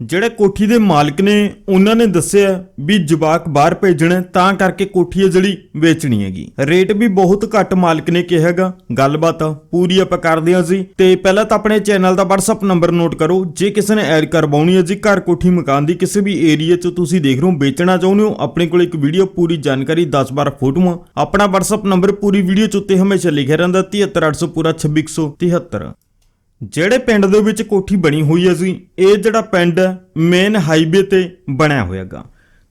ਜਿਹੜੇ ਕੋਠੀ ਦੇ ਮਾਲਕ ਨੇ, ਉਹਨਾਂ ਨੇ ਦੱਸਿਆ ਵੀ ਜਵਾਕ ਬਾਹਰ ਭੇਜਣਾ, ਤਾਂ ਕਰਕੇ ਕੋਠੀ ਹੈ ਜਿਹੜੀ ਵੇਚਣੀ ਹੈਗੀ। ਰੇਟ ਵੀ ਬਹੁਤ ਘੱਟ ਮਾਲਕ ਨੇ ਕਿਹਾਗਾ ਗੱਲਬਾਤ ਪੂਰੀ ਆਪਾਂ ਕਰਦੇ ਹਾਂ ਜੀ। ਤੇ ਪਹਿਲਾਂ ਤਾਂ ਆਪਣੇ ਚੈਨਲ ਦਾ WhatsApp ਨੰਬਰ ਨੋਟ ਕਰੋ। ਜੇ ਕਿਸੇ ਨੇ ਐਡ ਕਰਵਾਉਣੀ ਹੈ ਜੀ, ਘਰ ਕੋਠੀ ਮਕਾਨ ਦੀ ਕਿਸੇ ਵੀ ਏਰੀਆ 'ਚ ਤੁਸੀਂ ਦੇਖ ਰਹੇ ਹੋ, ਵੇਚਣਾ ਚਾਹੁੰਦੇ ਹੋ, ਆਪਣੇ ਕੋਲ ਇੱਕ ਵੀਡੀਓ ਪੂਰੀ ਜਾਣਕਾਰੀ 10-12 ਫੋਟੋਆਂ, ਆਪਣਾ WhatsApp ਨੰਬਰ ਪੂਰੀ ਵੀਡੀਓ 'ਚ ਉੱਤੇ ਹਮੇਸ਼ਾ ਲਿਖਿਆ ਰਹਿੰਦਾ 73800 ਪੂਰਾ 2673 ਜਿਹੜੇ ਪਿੰਡ ਦੇ ਵਿੱਚ ਕੋਠੀ ਬਣੀ ਹੋਈ ਹੈ ਜੀ, ਇਹ ਜਿਹੜਾ ਪਿੰਡ ਮੇਨ ਹਾਈਵੇ ਤੇ ਬਣਿਆ ਹੋਇਆਗਾ।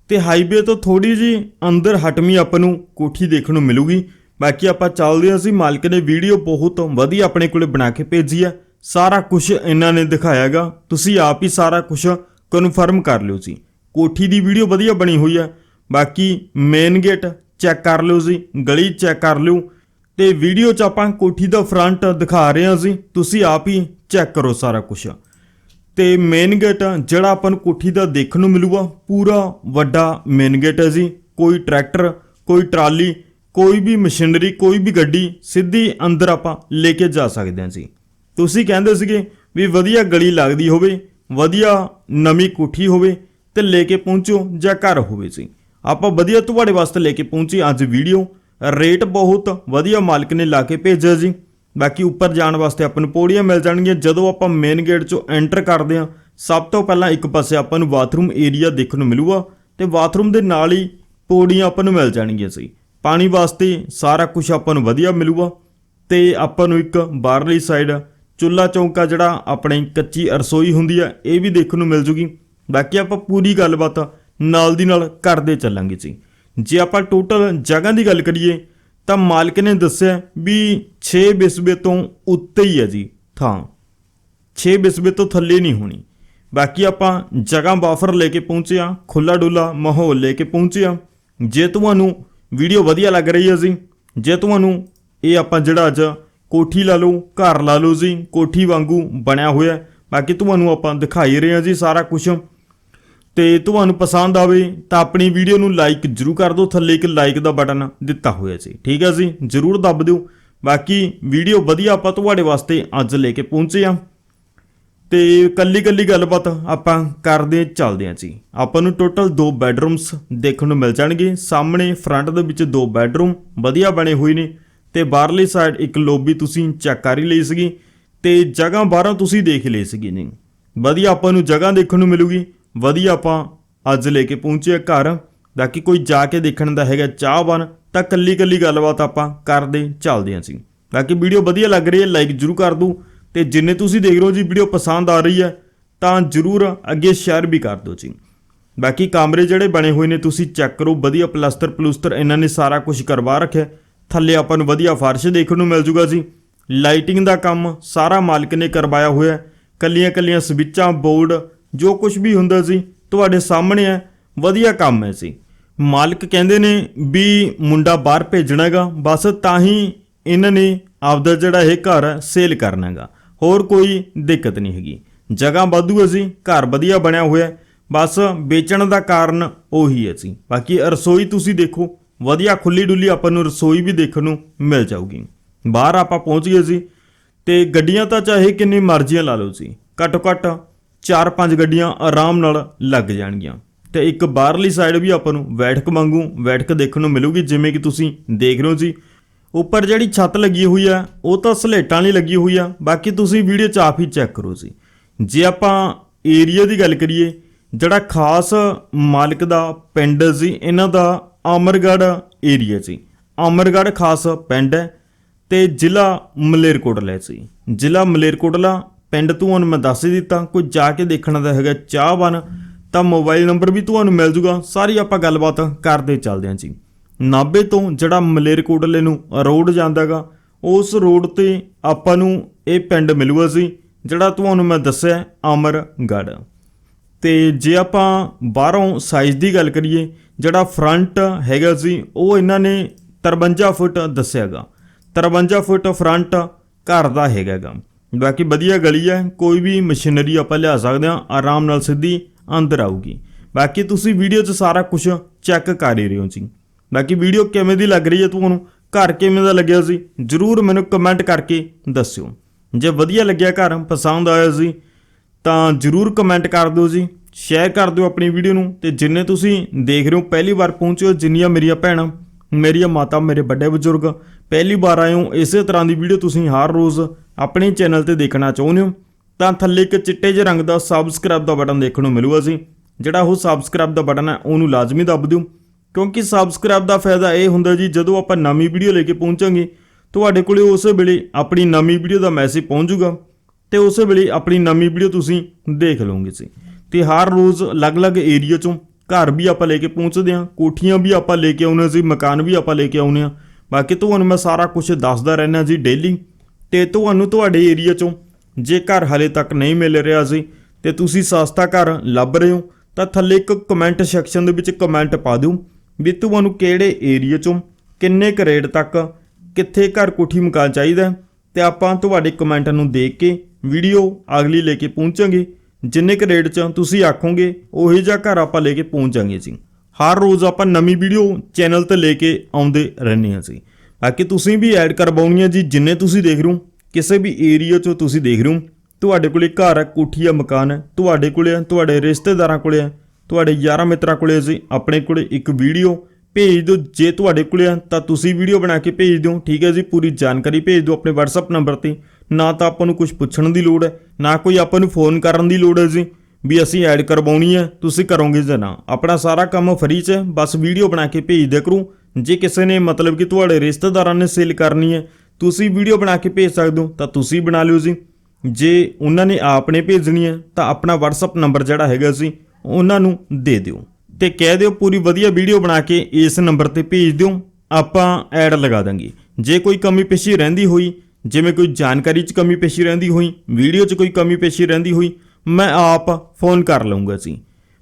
ਤੇ ਹਾਈਵੇ ਤੋਂ ਥੋੜੀ ਜੀ ਅੰਦਰ ਹਟਮੀ ਆਪਾਂ ਨੂੰ ਕੋਠੀ ਦੇਖਣ ਨੂੰ ਮਿਲੂਗੀ। ਬਾਕੀ ਆਪਾਂ ਚੱਲਦੇ ਹਾਂ ਜੀ, ਮਾਲਕ ਨੇ ਵੀਡੀਓ ਬਹੁਤ ਵਧੀਆ ਆਪਣੇ ਕੋਲੇ ਬਣਾ ਕੇ ਭੇਜੀ ਹੈ। ਸਾਰਾ ਕੁਝ ਇਹਨਾਂ ਨੇ ਦਿਖਾਇਆਗਾ। ਤੁਸੀਂ ਆਪ ਹੀ ਸਾਰਾ ਕੁਝ ਕਨਫਰਮ ਕਰ ਲਿਓ ਜੀ। ਕੋਠੀ ਦੀ ਵੀਡੀਓ ਵਧੀਆ ਬਣੀ ਹੋਈ ਹੈ। ਬਾਕੀ ਮੇਨ ਗੇਟ ਚੈੱਕ ਕਰ ਲਿਓ ਜੀ, ਗਲੀ ਚੈੱਕ ਕਰ ਲਿਓ। ਤੇ ਵੀਡੀਓ 'ਚ ਆਪਾਂ ਕੋਠੀ ਦਾ ਫਰੰਟ ਦਿਖਾ ਰਹੇ ਹਾਂ ਜੀ। ਤੁਸੀਂ ਆਪ ਹੀ ਚੈੱਕ ਕਰੋ ਸਾਰਾ ਕੁਝ ਤੇ ਮੇਨ ਗੇਟ ਜਿਹੜਾ ਆਪਾਂ ਨੂੰ ਕੋਠੀ ਦਾ ਦੇਖਣ ਨੂੰ ਮਿਲੂਗਾ, ਪੂਰਾ ਵੱਡਾ ਮੇਨ ਗੇਟ ਹੈ ਜੀ। ਕੋਈ ਟਰੈਕਟਰ ਕੋਈ ਟਰਾਲੀ, ਕੋਈ ਵੀ ਮਸ਼ੀਨਰੀ ਕੋਈ ਵੀ ਗੱਡੀ ਸਿੱਧੀ ਅੰਦਰ ਆਪਾਂ ਲੈ ਕੇ ਜਾ ਸਕਦੇ ਹਾਂ ਜੀ। ਤੁਸੀਂ ਕਹਿੰਦੇ ਸੀਗੇ ਵੀ ਵਧੀਆ ਗਲੀ ਲੱਗਦੀ ਹੋਵੇ, ਵਧੀਆ ਨਵੀਂ ਕੋਠੀ ਹੋਵੇ ਤੇ ਲੈ ਕੇ ਪਹੁੰਚੋ ਜਾਂ ਘਰ ਹੋਵੇ ਜੀ। ਆਪਾਂ ਵਧੀਆ ਤੁਹਾਡੇ ਵਾਸਤੇ ਲੈ ਕੇ ਪਹੁੰਚੀ ਅੱਜ ਵੀਡੀਓ। ਰੇਟ ਬਹੁਤ ਵਧੀਆ ਮਾਲਕ ਨੇ ਲਾ ਕੇ ਭੇਜਿਆ ਜੀ। ਬਾਕੀ ਉੱਪਰ ਜਾਣ ਵਾਸਤੇ ਆਪਾਂ ਨੂੰ ਪੌੜੀਆਂ ਮਿਲ ਜਾਣਗੀਆਂ। ਜਦੋਂ ਆਪਾਂ ਮੇਨ ਗੇਟ ਚੋਂ ਐਂਟਰ ਕਰਦੇ ਹਾਂ, ਸਭ ਤੋਂ ਪਹਿਲਾਂ ਇੱਕ ਪਾਸੇ ਆਪਾਂ ਨੂੰ ਬਾਥਰੂਮ ਏਰੀਆ ਦੇਖਣ ਨੂੰ ਮਿਲੂਗਾ ਤੇ ਬਾਥਰੂਮ ਦੇ ਨਾਲ ਹੀ ਪੌੜੀਆਂ ਆਪਾਂ ਨੂੰ ਮਿਲ ਜਾਣਗੀਆਂ ਸੀ ਪਾਣੀ ਵਾਸਤੇ ਸਾਰਾ ਕੁਝ ਆਪਾਂ ਨੂੰ ਵਧੀਆ ਮਿਲੂਗਾ ਤੇ ਆਪਾਂ ਨੂੰ ਇੱਕ ਬਾਹਰਲੀ ਸਾਈਡ ਚੁੱਲਾ ਚੌਂਕਾ ਜਿਹੜਾ ਆਪਣੇ ਕੱਚੀ ਰਸੋਈ ਹੁੰਦੀ ਆ, ਇਹ ਵੀ ਦੇਖਣ ਨੂੰ ਮਿਲ ਜੂਗੀ। ਬਾਕੀ ਆਪਾਂ ਪੂਰੀ ਗੱਲਬਾਤ ਨਾਲ ਦੀ ਨਾਲ ਕਰਦੇ ਚੱਲਾਂਗੇ ਜੀ। ਜੇ ਆਪਾਂ ਟੋਟਲ ਜਗ੍ਹਾ ਦੀ ਗੱਲ ਕਰੀਏ, ਤਾਂ ਮਾਲਕ ਨੇ ਦੱਸਿਆ ਵੀ 6 ਬਿਸਬੇ ਤੋਂ ਉੱਤੇ ਹੀ ਹੈ ਜੀ ਥਾਂ। 6 ਬਿਸਬੇ ਤੋਂ ਥੱਲੇ ਨਹੀਂ ਹੋਣੀ। ਬਾਕੀ ਆਪਾਂ ਜਗ੍ਹਾ ਬਾਫਰ ਲੈ ਕੇ ਪਹੁੰਚੇ ਆ ਖੁੱਲਾ ਡੁੱਲਾ ਮਾਹੌਲ ਲੈ ਕੇ ਪਹੁੰਚਿਆ ਜੇ ਤੁਹਾਨੂੰ ਵੀਡੀਓ ਵਧੀਆ ਲੱਗ ਰਹੀ ਹੈ ਜੀ, ਜੇ ਤੁਹਾਨੂੰ ਇਹ ਆਪਾਂ ਜਿਹੜਾ ਅੱਜ ਕੋਠੀ ਲਾ ਲਓ, ਘਰ ਲਾ ਲਓ ਜੀ, ਕੋਠੀ ਵਾਂਗੂ ਬਣਿਆ ਹੋਇਆ ਬਾਕੀ ਤੁਹਾਨੂੰ ਆਪਾਂ ਦਿਖਾਈ ਰਹੇ ਹਾਂ ਜੀ ਸਾਰਾ ਕੁਝ ਤੇ ਤੁਹਾਨੂੰ ਪਸੰਦ ਆਵੇ ਤਾਂ ਆਪਣੀ ਵੀਡੀਓ ਨੂੰ ਲਾਈਕ ਜਰੂਰ ਕਰ ਦਿਓ। ਥੱਲੇ ਇੱਕ ਲਾਈਕ ਦਾ ਬਟਨ ਦਿੱਤਾ ਹੋਇਆ ਜੀ ਠੀਕ ਹੈ ਜੀ? ਜਰੂਰ ਦੱਬ ਦਿਓ। ਬਾਕੀ ਵੀਡੀਓ ਵਧੀਆ ਆਪਾਂ ਤੁਹਾਡੇ ਵਾਸਤੇ ਅੱਜ ਲੈ ਕੇ ਪਹੁੰਚੇ ਆ ਤੇ ਕੱਲੀ ਕੱਲੀ ਗੱਲਬਾਤ ਆਪਾਂ ਕਰਦੇ ਚੱਲਦੇ ਹਾਂ ਜੀ। ਆਪਾਂ ਨੂੰ ਟੋਟਲ ਦੋ ਬੈਡਰੂਮਸ ਦੇਖਣ ਨੂੰ ਮਿਲ ਜਾਣਗੇ। ਸਾਹਮਣੇ ਫਰੰਟ ਦੇ ਵਿੱਚ ਦੋ ਬੈਡਰੂਮ ਵਧੀਆ ਬਣੇ ਹੋਏ ਨੇ। ਤੇ ਬਾਹਰਲੀ ਸਾਈਡ ਇੱਕ ਲੋਬੀ ਤੁਸੀਂ ਚੈੱਕ ਕਰ ਹੀ ਲਈ ਸੀਗੀ। ਤੇ ਜਗ੍ਹਾ ਬਾਹਰੋਂ ਤੁਸੀਂ ਦੇਖ ਲਈ ਸੀਗੀ ਨਹੀਂ ਵਧੀਆ ਆਪਾਂ ਨੂੰ ਜਗ੍ਹਾ ਦੇਖਣ ਨੂੰ ਮਿਲੂਗੀ। ਵਧੀਆ ਆਪਾਂ ਅੱਜ ਲੈ ਕੇ ਪਹੁੰਚੇ ਘਰ। ਬਾਕੀ ਕੋਈ ਜਾ ਕੇ ਦੇਖਣ ਦਾ ਹੈਗਾ ਚਾਹਵਾਨ ਤਾਂ ਕੱਲੀ ਕੱਲੀ ਗੱਲਬਾਤ ਆਪਾਂ ਕਰਦੇ ਚੱਲਦੇ ਹਾਂ ਸੀ ਬਾਕੀ ਵੀਡੀਓ ਵਧੀਆ ਲੱਗ ਰਹੀ ਹੈ ਲਾਈਕ ਜਰੂਰ ਕਰ ਦਿਓ ਤੇ ਜਿੰਨੇ ਤੁਸੀਂ ਦੇਖ ਰਹੇ ਹੋ ਜੀ, ਵੀਡੀਓ ਪਸੰਦ ਆ ਰਹੀ ਹੈ, ਤਾਂ ਜਰੂਰ ਅੱਗੇ ਸ਼ੇਅਰ ਵੀ ਕਰ ਦਿਓ ਜੀ। ਬਾਕੀ ਕਮਰੇ ਜਿਹੜੇ ਬਣੇ ਹੋਏ ਨੇ, ਤੁਸੀਂ ਚੈੱਕ ਕਰੋ, ਵਧੀਆ ਪਲਸਤਰ ਪਲੂਸਤਰ ਇਹਨਾਂ ਨੇ ਸਾਰਾ ਕੁਝ ਕਰਵਾ ਰੱਖਿਆ ਥੱਲੇ ਆਪਾਂ ਨੂੰ ਵਧੀਆ ਫਰਸ਼ ਦੇਖਣ ਨੂੰ ਮਿਲ ਜੂਗਾ ਜੀ। ਲਾਈਟਿੰਗ ਦਾ ਕੰਮ ਸਾਰਾ ਮਾਲਕ ਨੇ ਕਰਵਾਇਆ ਹੋਇਆ ਹੈ। ਕੱਲੀਆਂ ਕੱਲੀਆਂ ਸਵਿੱਚਾਂ ਬੋਰਡ ਜੋ ਕੁਝ ਵੀ ਹੁੰਦਾ ਸੀ, ਤੁਹਾਡੇ ਸਾਹਮਣੇ ਹੈ, ਵਧੀਆ ਕੰਮ ਹੈ ਸੀ। ਮਾਲਕ ਕਹਿੰਦੇ ਨੇ ਵੀ ਮੁੰਡਾ ਬਾਹਰ ਭੇਜਣਾਗਾ ਬਸ ਤਾਂ ਹੀ ਇਹਨਾਂ ਨੇ ਆਪਦਾ ਜਿਹੜਾ ਇਹ ਘਰ ਸੇਲ ਕਰਨਾਗਾ ਹੋਰ ਕੋਈ ਦਿੱਕਤ ਨਹੀਂ ਹੈਗੀ। ਜਗ੍ਹਾ ਵਾਧੂ ਹੈ ਸੀ ਘਰ ਵਧੀਆ ਬਣਿਆ ਹੋਇਆ ਬਸ ਵੇਚਣ ਦਾ ਕਾਰਨ ਉਹੀ ਹੈ ਸੀ ਬਾਕੀ ਰਸੋਈ ਤੁਸੀਂ ਦੇਖੋ, ਵਧੀਆ ਖੁੱਲੀ ਡੁੱਲੀ ਆਪਾਂ ਨੂੰ ਰਸੋਈ ਵੀ ਦੇਖਣ ਨੂੰ ਮਿਲ ਜਾਊਗੀ। ਬਾਹਰ ਆਪਾਂ ਪਹੁੰਚ ਗਏ ਸੀ ਤੇ ਗੱਡੀਆਂ ਤਾਂ ਚਾਹੇ ਕਿੰਨੀ ਮਰਜ਼ੀਆਂ ਲਾ ਲਓ ਸੀ ਘੱਟੋ ਘੱਟ 4-5 ਗੱਡੀਆਂ ਆਰਾਮ ਨਾਲ ਲੱਗ ਜਾਣਗੀਆਂ। ਤੇ ਇੱਕ ਬਾਹਰਲੀ ਸਾਈਡ ਵੀ ਆਪਾਂ ਨੂੰ ਬੈਠਕ ਵਾਂਗੂ ਬੈਠਕ ਦੇਖਣ ਨੂੰ ਮਿਲੂਗੀ, ਜਿਵੇਂ ਕਿ ਤੁਸੀਂ ਦੇਖ ਰਹੇ ਹੋ ਜੀ। ਉੱਪਰ ਜਿਹੜੀ ਛੱਤ ਲੱਗੀ ਹੋਈ ਆ, ਉਹ ਤਾਂ ਸਲੇਟਾਂ ਲਈ ਲੱਗੀ ਹੋਈ ਆ, ਬਾਕੀ ਤੁਸੀਂ ਵੀਡੀਓ 'ਚ ਆਪ ਹੀ ਚੈੱਕ ਕਰੋ ਜੀ। ਜੇ ਆਪਾਂ ਏਰੀਆ ਦੀ ਗੱਲ ਕਰੀਏ, ਜਿਹੜਾ ਖਾਸ ਮਾਲਕ ਦਾ ਪਿੰਡ ਸੀ ਇਹਨਾਂ ਦਾ ਅਮਰਗੜ੍ਹ ਏਰੀਆ ਸੀ ਅਮਰਗੜ੍ਹ ਖਾਸ ਪਿੰਡ ਹੈ ਤੇ ਜ਼ਿਲ੍ਹਾ ਮਲੇਰਕੋਟਲਾ ਸੀ ਜ਼ਿਲ੍ਹਾ ਮਲੇਰਕੋਟਲਾ ਪਿੰਡ ਤੁਹਾਨੂੰ ਮੈਂ ਦੱਸ ਹੀ ਦਿੱਤਾ, ਕੋਈ ਜਾ ਕੇ ਦੇਖਣ ਦਾ ਹੈਗਾ ਚਾਹਵਾਨ ਤਾਂ ਮੋਬਾਈਲ ਨੰਬਰ ਵੀ ਤੁਹਾਨੂੰ ਮਿਲ ਜੂਗਾ, ਸਾਰੀ ਆਪਾਂ ਗੱਲਬਾਤ ਕਰਦੇ ਚੱਲਦੇ ਹਾਂ ਜੀ। ਨਾਬੇ ਤੋਂ ਜਿਹੜਾ ਮਲੇਰਕੋਟਲੇ ਨੂੰ ਰੋਡ ਜਾਂਦਾਗਾ ਉਸ ਰੋਡ ਤੇ ਆਪਾਂ ਨੂੰ ਇਹ ਪਿੰਡ ਮਿਲੂਗਾ ਜੀ, ਜਿਹੜਾ ਤੁਹਾਨੂੰ ਮੈਂ ਦੱਸਿਆ ਅਮਰਗੜ੍ਹ। ਤੇ ਜੇ ਆਪਾਂ ਬਾਹਰੋਂ ਸਾਈਜ਼ ਦੀ ਗੱਲ ਕਰੀਏ, ਜਿਹੜਾ ਫਰੰਟ ਹੈਗਾ ਸੀ ਉਹ ਇਹਨਾਂ ਨੇ 53 ਫੁੱਟ ਦੱਸਿਆਗਾ 53 ਫੁੱਟ ਫਰੰਟ ਘਰ ਦਾ ਹੈਗਾਗਾ ਬਾਕੀ ਵਧੀਆ ਗਲੀ ਹੈ, ਕੋਈ ਵੀ ਮਸ਼ੀਨਰੀ ਆਪਾਂ ਲਿਆ ਸਕਦੇ ਹਾਂ, ਆਰਾਮ ਨਾਲ ਸਿੱਧੀ ਅੰਦਰ ਆਊਗੀ। ਬਾਕੀ ਤੁਸੀਂ ਵੀਡੀਓ 'ਚ ਸਾਰਾ ਕੁਝ ਚੈੱਕ ਕਰ ਹੀ ਰਹੇ ਹੋ ਜੀ। ਬਾਕੀ ਵੀਡੀਓ ਕਿਵੇਂ ਦੀ ਲੱਗ ਰਹੀ ਹੈ ਤੁਹਾਨੂੰ, ਘਰ ਕਿਵੇਂ ਦਾ ਲੱਗਿਆ ਸੀ, ਜਰੂਰ ਮੈਨੂੰ ਕਮੈਂਟ ਕਰਕੇ ਦੱਸਿਓ। ਜੇ ਵਧੀਆ ਲੱਗਿਆ ਘਰ, ਪਸੰਦ ਆਇਆ ਸੀ, ਤਾਂ ਜਰੂਰ ਕਮੈਂਟ ਕਰ ਦਿਓ ਜੀ। ਸ਼ੇਅਰ ਕਰ ਦਿਓ ਆਪਣੀ ਵੀਡੀਓ ਨੂੰ ਤੇ ਜਿੰਨੇ ਤੁਸੀਂ ਦੇਖ ਰਹੇ ਹੋ, ਪਹਿਲੀ ਵਾਰ ਪਹੁੰਚੇ ਹੋ, ਜਿੰਨੀਆਂ ਮੇਰੀਆਂ ਭੈਣਾਂ, ਮੇਰੀਆਂ ਮਾਤਾ, ਮੇਰੇ ਵੱਡੇ ਬਜ਼ੁਰਗ, ਪਹਿਲੀ ਵਾਰ ਆਏ ਹੋ, ਇਸੇ ਤਰ੍ਹਾਂ ਦੀ ਵੀਡੀਓ ਤੁਸੀਂ ਹਰ ਰੋਜ਼ ਆਪਣੇ ਚੈਨਲ ਤੇ ਦੇਖਣਾ ਚਾਹੁੰਦੇ ਹੋ, ਤਾਂ ਥੱਲੇ ਇੱਕ ਚਿੱਟੇ ਜਿਹੇ ਰੰਗ ਦਾ ਸਬਸਕ੍ਰਾਈਬ ਦਾ ਬਟਨ ਦੇਖਣ ਨੂੰ ਮਿਲੂਗਾ ਜੀ। ਜਿਹੜਾ ਉਹ ਸਬਸਕ੍ਰਾਈਬ ਦਾ ਬਟਨ ਹੈ, ਉਹਨੂੰ ਲਾਜ਼ਮੀ ਦੱਬ ਦਿਓ। ਕਿਉਂਕਿ ਸਬਸਕ੍ਰਾਈਬ ਦਾ ਫਾਇਦਾ ਇਹ ਹੁੰਦਾ ਜੀ, ਜਦੋਂ ਆਪਾਂ ਨਵੀਂ ਵੀਡੀਓ ਲੈ ਕੇ ਪਹੁੰਚਾਂਗੇ, ਤੁਹਾਡੇ ਕੋਲੇ ਉਸੇ ਵੇਲੇ ਆਪਣੀ ਨਵੀਂ ਵੀਡੀਓ ਦਾ ਮੈਸੇਜ ਪਹੁੰਚੂਗਾ ਜਾਊਗਾ ਤੇ ਉਸੇ ਵੇਲੇ ਆਪਣੀ ਨਵੀਂ ਵੀਡੀਓ ਤੁਸੀਂ ਦੇਖ ਲਓਗੇ ਜੀ। ਤੇ ਹਰ ਰੋਜ਼ ਅਲੱਗ-ਅਲੱਗ ਏਰੀਆ ਚੋਂ ਘਰ ਵੀ ਆਪਾਂ ਲੈ ਕੇ ਪਹੁੰਚਦੇ ਹਾਂ, ਕੋਠੀਆਂ ਵੀ ਆਪਾਂ ਲੈ ਕੇ ਆਉਂਦੇ ਸੀ ਮਕਾਨ ਵੀ ਆਪਾਂ ਲੈ ਕੇ ਆਉਂਦੇ ਹਾਂ। ਬਾਕੀ ਤੁਹਾਨੂੰ ਮੈਂ ਸਾਰਾ ਕੁਝ ਦੱਸਦਾ ਰਹਿਣਾ ਜੀ ਡੇਲੀ ਤੇ ਤੁਹਾਨੂੰ ਤੁਹਾਡੇ ਏਰੀਆ ਚੋਂ ਜੇ ਘਰ ਹਲੇ ਤੱਕ ਨਹੀਂ ਮਿਲ ਰਿਹਾ ਸੀ, ਤੇ ਤੁਸੀਂ ਸਸਤਾ ਘਰ ਲੱਭ ਰਹੇ ਹੋ, ਤਾਂ ਥੱਲੇ ਇੱਕ ਕਮੈਂਟ ਸੈਕਸ਼ਨ ਦੇ ਵਿੱਚ ਕਮੈਂਟ ਪਾ ਦਿਓ ਵੀ ਤੁਹਾਨੂੰ ਕਿਹੜੇ ਏਰੀਆ ਚੋਂ ਕਿੰਨੇ ਕੁ ਰੇਟ ਤੱਕ ਕਿੱਥੇ ਘਰ ਕੋਠੀ ਮਕਾਨ ਚਾਹੀਦਾ ਹੈ, ਤੇ ਆਪਾਂ ਤੁਹਾਡੇ ਕਮੈਂਟ ਨੂੰ ਦੇਖ ਕੇ ਵੀਡੀਓ ਅਗਲੀ ਲੈ ਕੇ ਪਹੁੰਚਾਂਗੇ। ਜਿੰਨੇ ਕੁ ਰੇਟ 'ਚ ਤੁਸੀਂ ਆਖੋਗੇ, ਉਹੀ ਜਿਹਾ ਘਰ ਆਪਾਂ ਲੈ ਕੇ ਪਹੁੰਚਾਂਗੇ ਜੀ। ਹਰ ਰੋਜ਼ ਆਪਾਂ ਨਵੀਂ ਵੀਡੀਓ ਚੈਨਲ ਤੇ ਲੈ ਕੇ ਆਉਂਦੇ ਰਹਿੰਦੇ ਹਾਂ ਜੀ। ਆ ਬਾਕੀ ਤੁਸੀਂ ਵੀ ਐਡ ਕਰਵਾਉਣੀ ਹੈ ਜੀ ਜਿੰਨੇ ਤੁਸੀਂ ਦੇਖ ਰਹੇ ਹੋ। ਕਿਸੇ ਵੀ ਏਰੀਆ 'ਚੋਂ ਤੁਸੀਂ ਦੇਖ ਰਹੇ ਹੋ। ਤੁਹਾਡੇ ਕੋਲੇ ਘਰ ਹੈ ਕੋਠੀ ਹੈ ਮਕਾਨ ਹੈ ਤੁਹਾਡੇ ਕੋਲੇ ਹੈ ਤੁਹਾਡੇ ਰਿਸ਼ਤੇਦਾਰਾਂ ਕੋਲੇ ਹੈ ਤੁਹਾਡੇ ਯਾਰਾਂ ਮਿੱਤਰਾਂ ਕੋਲੇ ਜੀ ਆਪਣੇ ਕੋਲੇ ਇੱਕ ਵੀਡੀਓ ਭੇਜ ਦਿਓ। ਜੇ ਤੁਹਾਡੇ ਕੋਲੇ ਆ ਤਾਂ ਤੁਸੀਂ ਵੀਡੀਓ ਬਣਾ ਕੇ ਭੇਜ ਦਿਓ। ਠੀਕ ਹੈ ਜੀ ਪੂਰੀ ਜਾਣਕਾਰੀ ਭੇਜ ਦਿਓ ਆਪਣੇ WhatsApp ਨੰਬਰ ਤੇ। ਨਾ ਤਾਂ ਆਪਾਂ ਨੂੰ ਕੁਝ ਪੁੱਛਣ ਦੀ ਲੋੜ ਹੈ ਨਾ ਕੋਈ ਆਪਾਂ ਨੂੰ ਫੋਨ ਕਰਨ ਦੀ ਲੋੜ ਹੈ ਜੀ ਵੀ ਅਸੀਂ ਐਡ ਕਰਵਾਉਣੀ ਹੈ ਤੁਸੀਂ ਕਰੋਗੇ ਜਾਂ ਨਾ। ਆਪਣਾ ਸਾਰਾ ਕੰਮ ਫਰੀ 'ਚ ਹੈ, ਬਸ ਵੀਡੀਓ ਬਣਾ ਕੇ ਭੇਜ ਦਿਆ ਕਰੋ। ਜੇ ਕਿਸੇ ਨੇ ਮਤਲਬ ਕਿ ਤੁਹਾਡੇ ਰਿਸ਼ਤੇਦਾਰਾਂ ਨੇ ਸੇਲ ਕਰਨੀ ਹੈ, ਤੁਸੀਂ ਵੀਡੀਓ ਬਣਾ ਕੇ ਭੇਜ ਸਕਦੇ ਹੋ, ਤਾਂ ਤੁਸੀਂ ਬਣਾ ਲਿਓ ਜੀ। ਜੇ ਉਹਨਾਂ ਨੇ ਆਪਨੇ ਭੇਜਣੀ ਹੈ, ਤਾਂ ਆਪਣਾ WhatsApp ਨੰਬਰ ਜਿਹੜਾ ਹੈਗਾ ਸੀ ਉਹਨਾਂ ਨੂੰ ਦੇ ਦਿਓ। ਤੇ ਕਹਿ ਦਿਓ ਪੂਰੀ ਵਧੀਆ ਵੀਡੀਓ ਬਣਾ ਕੇ ਇਸ ਨੰਬਰ ਤੇ ਭੇਜ ਦਿਓ, ਆਪਾਂ ਐਡ ਲਗਾ ਦਾਂਗੇ। ਜੇ ਕੋਈ ਕਮੀ ਪੇਸ਼ੀ ਰਹਿੰਦੀ ਹੋਈ, ਜਿਵੇਂ ਕੋਈ ਜਾਣਕਾਰੀ 'ਚ ਕਮੀ ਪੇਸ਼ੀ ਰਹਿੰਦੀ ਹੋਈ, ਵੀਡੀਓ 'ਚ ਕੋਈ ਕਮੀ ਪੇਸ਼ੀ ਰਹਿੰਦੀ ਹੋਈ, ਮੈਂ ਆਪ ਫੋਨ ਕਰ ਲਵਾਂਗਾ ਜੀ।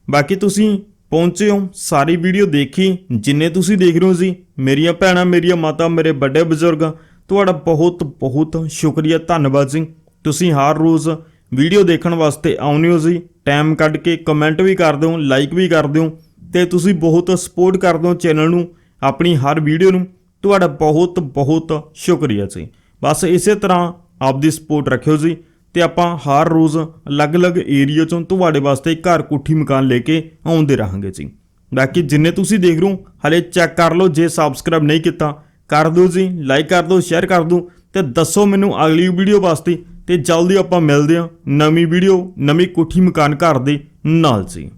ਬਾਕੀ ਤੁਸੀਂ ਪਹੁੰਚੇ ਹੋ। ਸਾਰੀ ਵੀਡੀਓ ਦੇਖੀ, ਜਿੰਨੇ ਤੁਸੀਂ ਦੇਖ ਰਹੇ ਹੋ ਜੀ, ਮੇਰੀਆਂ ਭੈਣਾਂ, ਮੇਰੀਆਂ ਮਾਤਾ, ਮੇਰੇ ਵੱਡੇ ਬਜ਼ੁਰਗ, ਤੁਹਾਡਾ ਬਹੁਤ ਬਹੁਤ ਸ਼ੁਕਰੀਆ, ਧੰਨਵਾਦ ਜੀ। ਤੁਸੀਂ ਹਰ ਰੋਜ਼ ਵੀਡੀਓ ਦੇਖਣ ਵਾਸਤੇ ਆਉਂਦੇ ਹੋ ਜੀ। ਟਾਈਮ ਕੱਢ ਕੇ ਕਮੈਂਟ ਵੀ ਕਰਦੇ ਹੋ ਲਾਈਕ ਵੀ ਕਰਦੇ ਹੋ ਤੇ ਤੁਸੀਂ ਬਹੁਤ ਸਪੋਰਟ ਕਰਦੇ ਹੋ ਚੈਨਲ ਨੂੰ, ਆਪਣੀ ਹਰ ਵੀਡੀਓ ਨੂੰ। ਤੁਹਾਡਾ ਬਹੁਤ ਬਹੁਤ ਸ਼ੁਕਰੀਆ ਜੀ। ਬਸ ਇਸੇ ਤਰ੍ਹਾਂ ਆਪਦੀ ਸਪੋਰਟ ਰੱਖਿਓ ਜੀ। ਤੇ ਆਪਾਂ ਹਰ ਰੋਜ਼ ਅਲੱਗ-ਅਲੱਗ ਏਰੀਆ ਚੋਂ ਤੁਹਾਡੇ ਵਾਸਤੇ ਘਰ ਕੋਠੀ ਮਕਾਨ ਲੈ ਕੇ ਆਉਂਦੇ ਰਹਾਂਗੇ ਜੀ। ਬਾਕੀ ਜਿੰਨੇ ਤੁਸੀਂ ਦੇਖ ਰਹੇ ਹੋ, ਹਲੇ ਚੈੱਕ ਕਰ ਲਓ, ਜੇ ਸਬਸਕ੍ਰਾਈਬ ਨਹੀਂ ਕੀਤਾ, ਕਰ ਦਿਓ ਜੀ ਲਾਈਕ ਕਰ ਦਿਓ ਸ਼ੇਅਰ ਕਰ ਦਿਓ ਤੇ ਦੱਸੋ ਮੈਨੂੰ ਅਗਲੀ ਵੀਡੀਓ ਵਾਸਤੇ ਤੇ ਜਲਦੀ ਆਪਾਂ ਮਿਲਦੇ ਹਾਂ ਨਵੀਂ ਵੀਡੀਓ ਨਵੀਂ ਕੋਠੀ ਮਕਾਨ ਘਰ ਦੇ ਨਾਲ ਜੀ।